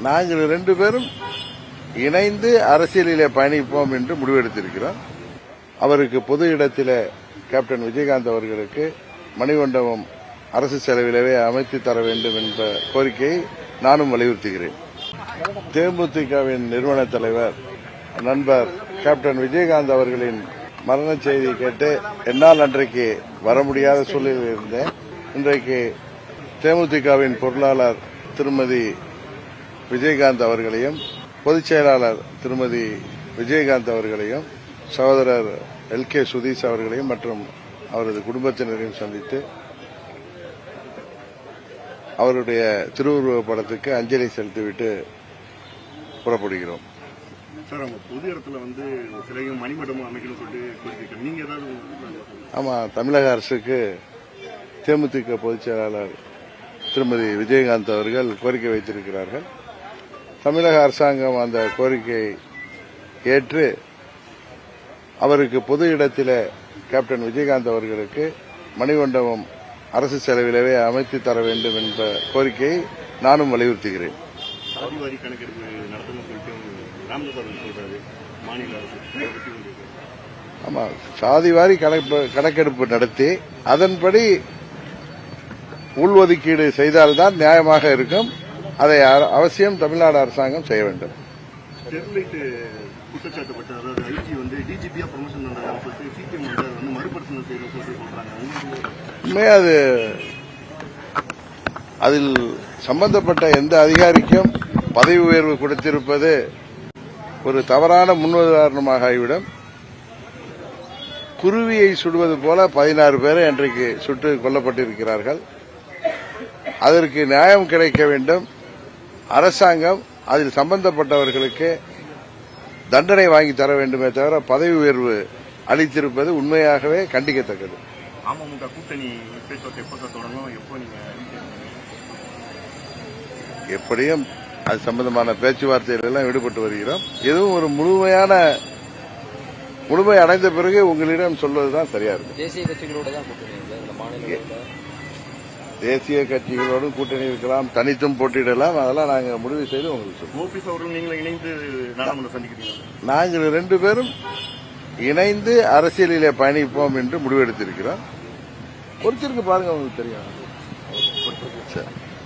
நாங்கள் ரெண்டு பேரும் இணைந்து அரசியலிலே பயணிப்போம் என்று முடிவெடுத்திருக்கிறோம். அவருக்கு பொது இடத்தில் கேப்டன் விஜயகாந்த் அவர்களுக்கு மணிமண்டபம் அரசு செலவிலவே அமைத்து தர வேண்டும் என்ற கோரிக்கையை நானும் வலியுறுத்துகிறேன். தேமுதிகவின் நிறுவன தலைவர் நண்பர் கேப்டன் விஜயகாந்த் அவர்களின் மரண செய்தி கேட்டு என்னால் அன்றைக்கு வர முடியாத சூழலில் இருந்தேன். இன்றைக்கு தேமுதிகவின் பொருளாளர் திருமதி விஜயகாந்த் அவர்களையும் பொதுச் செயலாளர் திருமதி விஜயகாந்த் அவர்களையும் சகோதரர் எல். கே. சுதீஷ் அவர்களையும் மற்றும் அவரது குடும்பத்தினரையும் சந்தித்து அவருடைய திருவுருவப் படத்துக்கு அஞ்சலி செலுத்திவிட்டு புறப்படுகிறோம். சார் அவங்க பொது இடத்துல வந்து சிலையும் மணிமண்டபம் அமைக்கணும்னு சொல்லிட்டு கோரிக்கை நீங்க ஏதாவது ஆமா தமிழக அரசுக்கு தேமுதிக பொதுச் செயலாளர் திருமதி விஜயகாந்த் அவர்கள் கோரிக்கை வைத்திருக்கிறார்கள். தமிழக அரசாங்கம் அந்த கோரிக்கையை ஏற்று அவருக்கு பொது இடத்திலே கேப்டன் விஜயகாந்த் அவர்களுக்கு மணிமண்டபம் அரசு செலவிலவே அமைத்து தர வேண்டும் என்ற கோரிக்கையை நானும் வலியுறுத்துகிறேன். ஆமா சாதிவாரி கணக்கு கணக்கெடுப்பு நடத்தி அதன்படி உள்ஒதுக்கீடு செய்தால்தான் நியாயமாக இருக்கும். அதை அவசியம் தமிழ்நாடு அரசாங்கம் செய்ய வேண்டும். ஸ்டெர்லைட் குற்றச்சாட்டுப்பட்ட அதாவது ஐஜி வந்து டிஜிபியா ப்ரொமோஷன் பண்றாங்கன்னு சொல்லிட்டு சிபிஎம் வந்து அதை வந்து மறுபரிசீலனை செய்யறோம் சொல்லிட்டு சொல்றாங்க. உங்களுக்கு உண்மையா? அது? அதில் சம்பந்தப்பட்ட எந்த அதிகாரிக்கும் பதவி உயர்வு கொடுத்திருப்பது ஒரு தவறான முன்னுதாரணமாக ஆகிவிடும். குருவியை சுடுவது போல பதினாறு பேரை இன்றைக்கு சுட்டு கொல்லப்பட்டிருக்கிறார்கள். அதற்கு நியாயம் கிடைக்க வேண்டும். அரசாங்கம் அதில் சம்பந்தப்பட்டவர்களுக்கு தண்டனை வாங்கி தர வேண்டுமே தவிர பதவி உயர்வு அளித்திருப்பது உண்மையாகவே கண்டிக்கத்தக்கது. அமமுக கூட்டணி எப்படியும் அது சம்பந்தமான பேச்சுவார்த்தைகள் எல்லாம் ஈடுபட்டு வருகிறோம். இதுவும் ஒரு முழுமையான முழுமை அடைந்த பிறகு உங்களிடம் சொல்வதுதான் சரியா இருக்கும். தேசிய கட்சிகளோட கூட்டணி இருக்கலாம் தனித்தும் போட்டியிடலாம். அதெல்லாம் நாங்கள் முடிவு செய்து உங்களுக்கு சொல்லுவோம் ஓபிஎஸ் நீங்களும் இணைந்து நாடாளுமன்றம் சந்திக்கிறீங்க நாங்கள் ரெண்டு பேரும் இணைந்து அரசியலிலே பயணிப்போம் என்று முடிவெடுத்திருக்கிறோம். பொறுத்திருக்கு பாருங்க உங்களுக்கு தெரியும். சரி.